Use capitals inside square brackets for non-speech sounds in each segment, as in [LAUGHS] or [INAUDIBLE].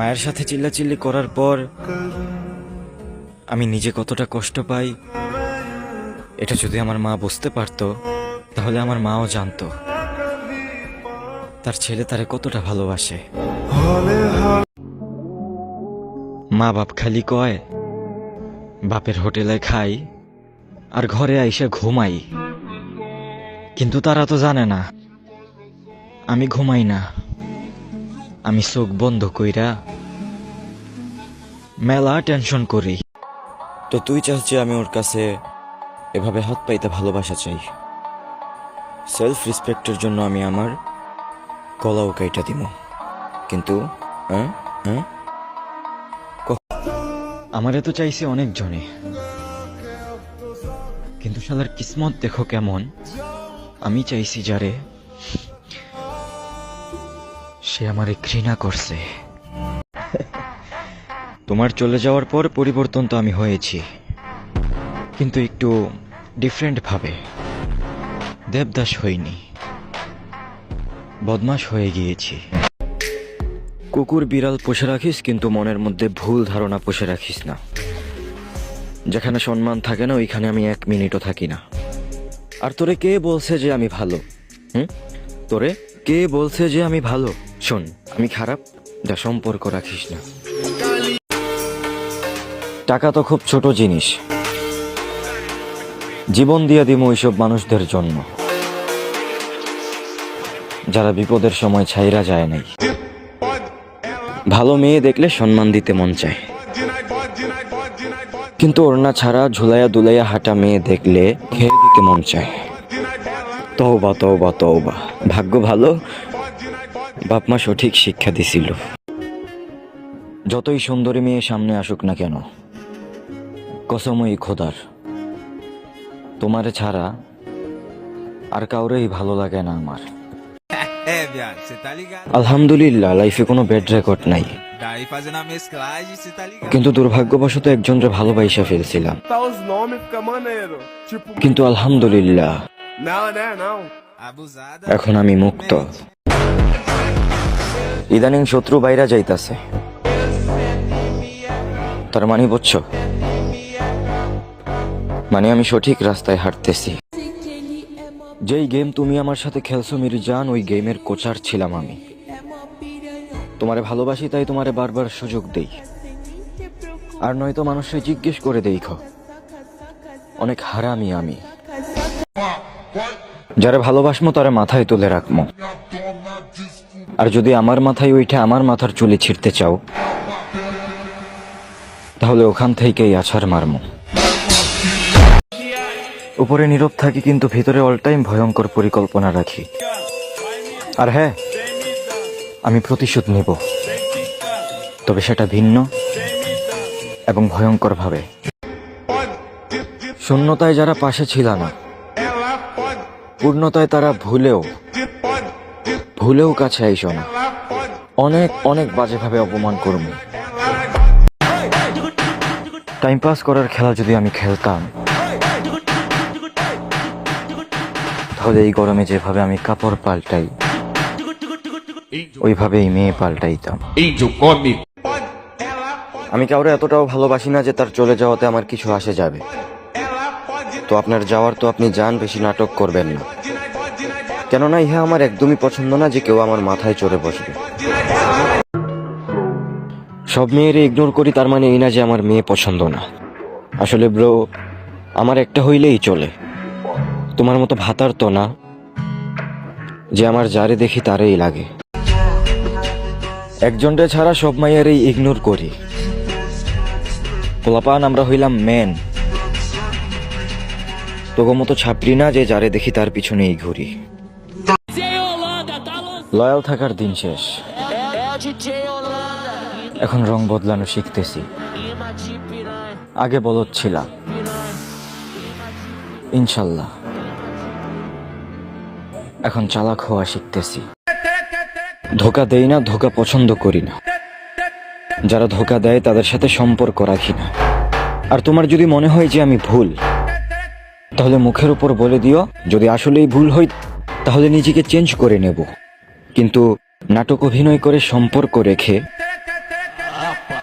মায়ের সাথে চিল্লাচিল্লি করার পর আমি নিজে কতটা কষ্ট পাই, এটা যদি আমার মা বুঝতে পারতো, তাহলে আমার মাও জানতো। তার ছেলে তারে কতটা ভালোবাসে। মা বাপ খালি কয়, বাপের হোটেলে খাই, আর ঘরে আইসে ঘুমাই। কিন্তু তারা তো জানে না, আমি ঘুমাই না। আমি চোখ বন্ধ কইরা মেলা টেনশন করি। তো তুই চাস যে আমি ওর কাছে এভাবে হাত পাইতে ভালোবাসা চাই। সেলফ রেসপেক্টের জন্য আমি আমার গলাও কাইটা দিব কিন্তু আমারে তো চাইছে অনেক জনে। কিন্তু শালার কিসমত দেখো কেমন? আমি চাইছি যারে সে আমারে ঘৃণা করছে। [LAUGHS] তোমার চলে যাওয়ার পর পরিবর্তন তো আমি হয়েছি। কিন্তু একটু ডিফারেন্ট ভাবে। দেবদাস হইনি। বদমাস হয়ে গিয়েছি। কুকুর বিড়াল পুষে রাখিস, কিন্তু মনের মধ্যে ভুল ধারণা পুষে রাখিস না। যেখানে সম্মান থাকে না, ওইখানে আমি এক মিনিটও থাকি না। আর তোরে কে বলছে যে আমি ভালো? হুম? তোরে কে বলছে যে আমি ভালো? শোন, আমি খারাপ, যা সম্পর্ক রাখিস না। টাকা তো খুব ছোট জিনিস। জীবন দিয়ে দিব ওইসব মানুষদের জন্য। যারা বিপদের সময় ছাইরা যায় নাই। ভালো মেয়ে দেখলে সম্মান দিতে মন চায়। কিন্তু ওড়না ছাড়া ঝুলাইয়া দুলাইয়া হাঁটা মেয়ে দেখলে খেয়ে দিতে মন চায়। তওবা তওবা তওবা। ভাগ্য ভালো বাপমা সঠিক শিক্ষা দিছিল যতই সুন্দরী মেয়ে সামনে আসুক না কেন কসমই খোদার তোমারে ছাড়া আর কাউরেই ভালো লাগে না আমার? আলহামদুলিল্লাহ লাইফে কোনো ব্যাড রেকর্ড নাই? কিন্তু দুর্ভাগ্যবশত একজনরে ভালোবাসা ফেলছিলাম কিন্তু আলহামদুলিল্লাহ. এখন আমি মুক্ত ইদানিং শত্রু বাইরা যাইতাছে। তার মানে বুঝছ? মানে আমি সঠিক রাস্তায় হাঁটতেছি। যেই গেম তুমি আমার সাথে খেলছো মির্জান, ওই গেমের কোচার ছিলাম আমি। তোমারে ভালোবাসি, তাই তোমারে বারবার সুযোগ দেই। আর নয়তো মানুষে জিজ্ঞেস করে দেখো অনেক হারামি আমি। যারা ভালোবাসমো, তারা মাথায় তুলে রাখমো। আর যদি আমার মাথায় ওইটা আমার মাথার চুলে ছিঁড়তে চাও, তাহলে ওখান থেকেই আছাড় মারমো। উপরে নীরব থাকি কিন্তু ভিতরে অল টাইম ভয়ঙ্কর পরিকল্পনা রাখি। আর হ্যাঁ আমি প্রতিশোধ নেব। তবে সেটা ভিন্ন এবং ভয়ঙ্কর ভাবে শূন্যতায় যারা পাশে ছিল না, পূর্ণতায় তারা ভুলেও ভুলেও কাছে আইসো না। অনেক অনেক বাজেভাবে অপমান করব। টাইম পাস করার খেলা যদি আমি খেলতাম, তাহলে এই গরমে যেভাবে আমি কাপড় পাল্টাই ওইভাবে এই মেয়ে পাল্টাইতাম। আমি কাউরে এতটাও ভালোবাসি না যে তার চলে যাওয়াতে আমার কিছু আসে যাবে। তো আপনার যাওয়ার তো আপনি যান, বেশি নাটক করবেন না। কেননা ইহা আমার একদমই পছন্দ না যে কেউ আমার মাথায় চড়ে বসবে। সব মেয়েরে ইগনোর করি তার মানে এই না যে আমার মেয়ে পছন্দ না। আসলে ব্রো, আমার একটা হইলেই চলে। তোমার মতো ভাতার তো না, যে আমার যারে দেখি তারেই লাগে। একজনটা ছাড়া সব মাইয়ারই ইগনোর করি। পোলাপান আমরা হইলাম মেন তোগো মতো ছাপড়ি না যে যারে দেখি তার পিছনেই ঘুরি। লয়াল থাকার দিন শেষ। এখন রং বদলানো শিখতেছি। আগে বলত ছিলাম। ইনশাল্লাহ। এখন চালাক হওয়া শিখতেছি। ধোকা দেই না, ধোকা পছন্দ করি না। যারা ধোকা দেয়, তাদের সাথে সম্পর্ক রাখি না। আর তোমার যদি মনে হয় যে আমি ভুল, তাহলে মুখের উপর বলে দিও, যদি আসলেই ভুল হয়, তাহলে নিজেকে চেঞ্জ করে নেব। কিন্তু নাটক অভিনয় করে সম্পর্ক রেখে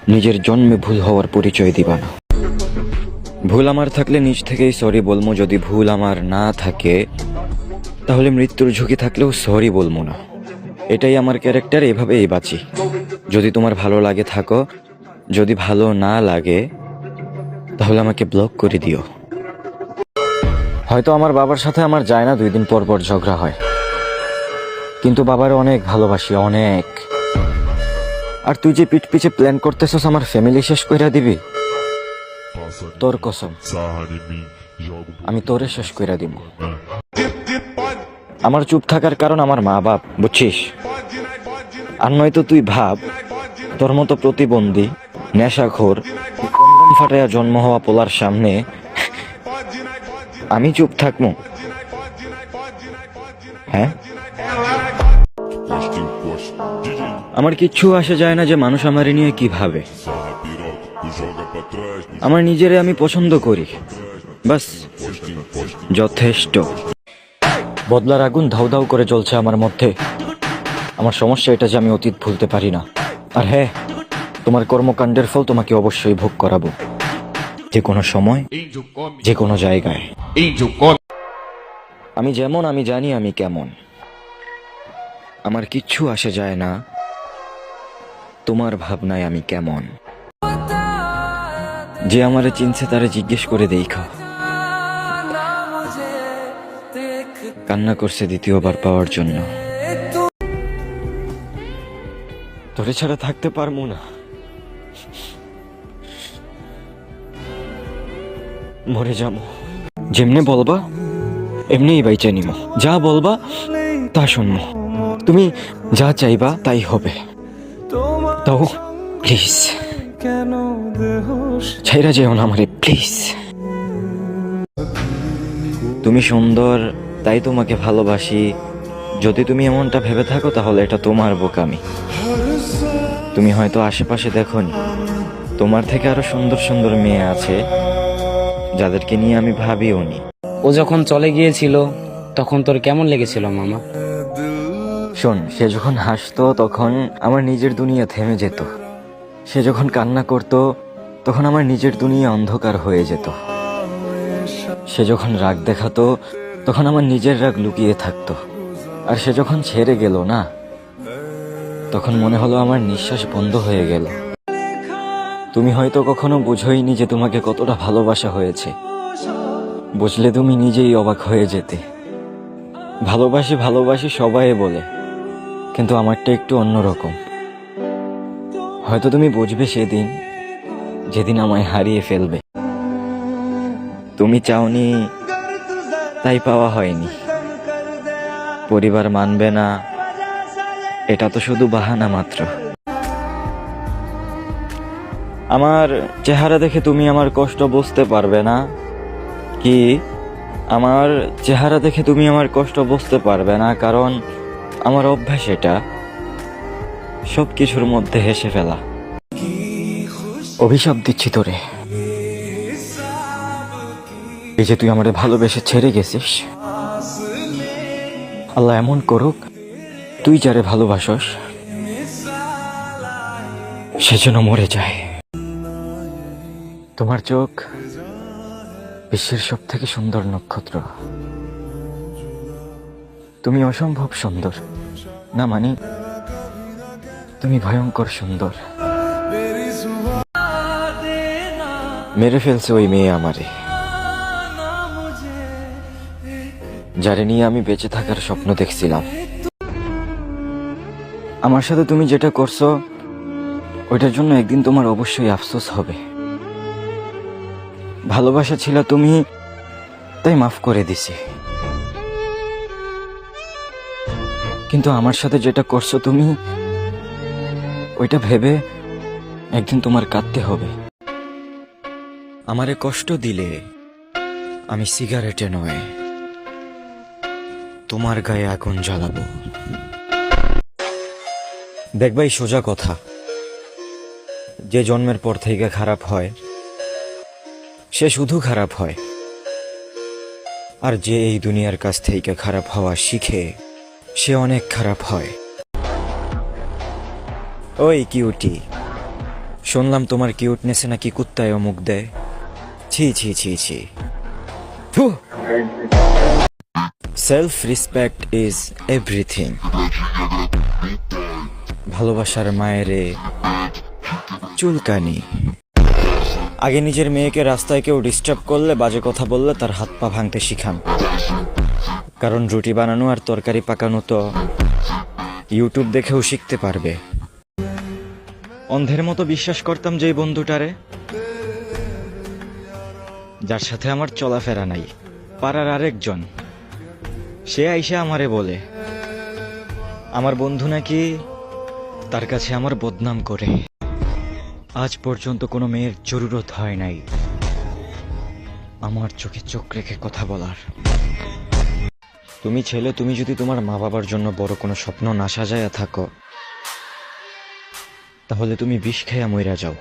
নিজের জন্মে ভুল হওয়ার পরিচয় দিবা না। ভুল আমার থাকলে নিজ থেকেই সরি বলব যদি ভুল আমার না থাকে, তাহলে মৃত্যুর ঝুঁকি থাকলেও সরি বলব না। এটাই আমার ক্যারেক্টার এভাবেই বাঁচি। যদি তোমার ভালো লাগে থাকো, যদি ভালো না লাগে, তাহলে আমাকে ব্লক করে দিও। হয়তো আমার বাবার সাথে আমার যায় না, দুই দিন পর পর ঝগড়া হয়। কিন্তু বাবার অনেক ভালোবাসি, অনেক। আর তুই যে পিঠ পিছে প্ল্যান করতেছস, আমার ফ্যামিলি শেষ কইরা দিবি? তোর কসম। আমি তোরে শেষ কইরা দিব। আমার চুপ থাকার কারণ আমার মা বাপ, বুঝছিস? আর নয়তো তুই ভাব, তোর মতো প্রতিবন্ধী, নেশাখোর ফাটাইয়া জন্ম হওয়া পোলার সামনে আমি চুপ থাকব হ্যাঁ? আমার কিচ্ছু আসে যায় না যে মানুষ আমারে নিয়ে কি ভাবে। আমার নিজেরে আমি পছন্দ করি। বাস. যথেষ্ট। বদলার আগুন ধাউ ধাউ করে জ্বলছে আমার মধ্যে। আমার সমস্যা এটা যে আমি অতীত ভুলতে পারি না। আর হ্যাঁ তোমার কর্মকাণ্ডের ফল তোমাকে অবশ্যই ভোগ করাবো। যে কোনো সময় যে কোনো জায়গায়. আমি যেমন, আমি জানি আমি কেমন। আমার কিচ্ছু আসে যায় না। তোমার ভাবনায় আমি কেমন? যে আমারে চিনছে তারে জিজ্ঞেস করে দেখা। কান্না করছে দ্বিতীয়বার পাওয়ার জন্য। তোরে ছাড়া থাকতে পারব না। মরে যাব। যেমনে বলবা এমনিই বাইচা নিমো। যা বলবা তা শুনব তুমি যা চাইবা তাই হবে। তাও প্লিজ ছাইরা যেও না আমারে প্লিজ তুমি সুন্দর, তাই তোমাকে ভালোবাসি। যদি তুমি এমনটা ভেবে থাকো তাহলে এটা তোমার বোকামি। তুমি হয়তো আশেপাশে দেখো তোমার থেকে আরও সুন্দর সুন্দর মেয়ে আছে, যাদেরকে নিয়ে আমি ভাবিও নি ও যখন চলে গিয়েছিল, তখন তোর কেমন লেগেছিল, মামা? শোন, সে যখন হাসতো, তখন আমার নিজের দুনিয়া থেমে যেত। সে যখন কান্না করত, তখন আমার নিজের দুনিয়া অন্ধকার হয়ে যেত। সে যখন রাগ দেখাতো, তখন আমার নিজের রাগ লুকিয়ে থাকতো। আর সে যখন ছেড়ে গেল, না? তখন মনে হলো আমার নিঃশ্বাস বন্ধ হয়ে গেল। তুমি হয়তো কখনো বুঝোইনি যে তোমাকে কতটা ভালোবাসা হয়েছে। বুঝলে তুমি নিজেই অবাক হয়ে যেতে। ভালোবাসি ভালোবাসি সবাই বলে, কিন্তু আমারটা একটু অন্যরকম। হয়তো তুমি বুঝবে সেদিন, যেদিন আমায় হারিয়ে ফেলবে। তুমি চাওনি, তাই পাওয়া হয়নি। পরিবার মানবে না, এটা তো শুধু বাহানা মাত্র। আমার চেহারা দেখে তুমি আমার কষ্ট বুঝতে পারবে না। কি আমার চেহারা দেখে তুমি আমার কষ্ট বুঝতে পারবে না, কারণ আমার অভ্যাস এটা। সব কিছুর মধ্যে হেসে ফেলা। অভিশাপ দিচ্ছি তোরে। এই যে তুই আমারে ভালোবেসে ছেড়ে গেছিস। আল্লাহ এমন করুক, তুই যারে ভালোবাসস, সে যেন মরে যায়। তোমার চোখ বিশ্বের সব থেকে সুন্দর নক্ষত্র। তুমি অসম্ভব সুন্দর। না মানে তুমি ভয়ঙ্কর সুন্দর। মেরে ফেলছে ওই মেয়ে আমারে। যারে নিয়ে আমি বেঁচে থাকার স্বপ্ন দেখছিলাম। আমার সাথে তুমি যেটা করছ, ওইটার জন্য একদিন তোমার অবশ্যই আফসোস হবে। ভালোবাসা ছিল তুমি, তাই মাফ করে দিছি। কিন্তু আমার সাথে যেটা করছ তুমি, ওইটা ভেবে একদিন তোমার কাঁদতে হবে। আমারে কষ্ট দিলে আমি সিগারেটে নয়, তোমার গায়ে আগুন জ্বালাবো। দেখবাই সোজা কথা, যে জন্মের পর থেকে খারাপ হয় সে শুধু খারাপ হয়। আর যে এই দুনিয়ার কাছ থেকে খারাপ হওয়া শিখে, সে অনেক খারাপ হয়। ওই কিউটি, শুনলাম তোমার কিউটনেসে নাকি কুত্তায় মুখ দেয়। ছি ছি ছি ছি। সেলফ রেসপেক্ট ইজ এভরিথিং ভালোবাসার মায়েরে চুলকানি। আগে নিজের মেয়েকে রাস্তায় কেউ ডিস্টার্ব করলে, বাজে কথা বললে তার হাত পা ভাঙতে শিখান। কারণ রুটি বানানো আর তরকারি পাকানো তো ইউটিউব দেখেও শিখতে পারবে। অন্ধের মতো বিশ্বাস করতাম যে বন্ধুটারে। যার সাথে আমার চলাফেরা নাই, পাড়ার আরেকজন। সে আইসে আমারে বলে, আমার বন্ধু নাকি তার কাছে আমার বদনাম করে। আজ পর্যন্ত কোনো মেয়ের জরুরত হয় নাই। আমার চোখে চোখ রেখে কথা বলার। তুমি ছেলে, তুমি যদি তোমার মা বাবার জন্য বড় কোনো স্বপ্ন না সাজায়া থাকো, তাহলে তুমি বিষ খেয়া মইরা যাও।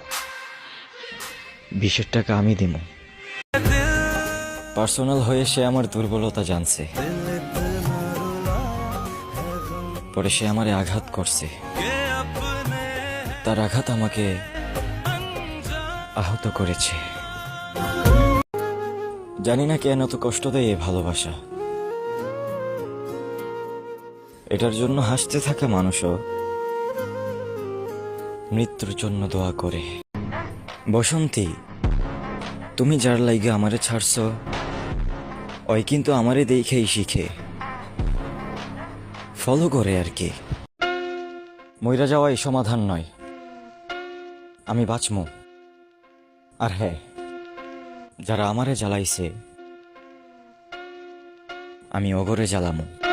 বিষের টাকা আমি দিব পার্সোনাল হয়ে সে আমার দুর্বলতা জানছে। পরে সে আমারে আঘাত করছে। তার আঘাত আমাকে আহত করেছে। জানি না কেন এত কষ্ট দেয় এই ভালোবাসা। এটার জন্য হাসতে থাকা মানুষও। মৃত্যুর জন্য দোয়া করে। বসন্তী, তুমি যার লাইগে আমারে ছাড়ছ, ওই কিন্তু আমারে দেখেই শিখে। ফলো করে আর কি। মইরা যাওয়াই সমাধান নয়। আমি বাঁচমু। আর হ্যাঁ যারা আমারে জ্বালাইছে আমি অগরে জ্বালামু।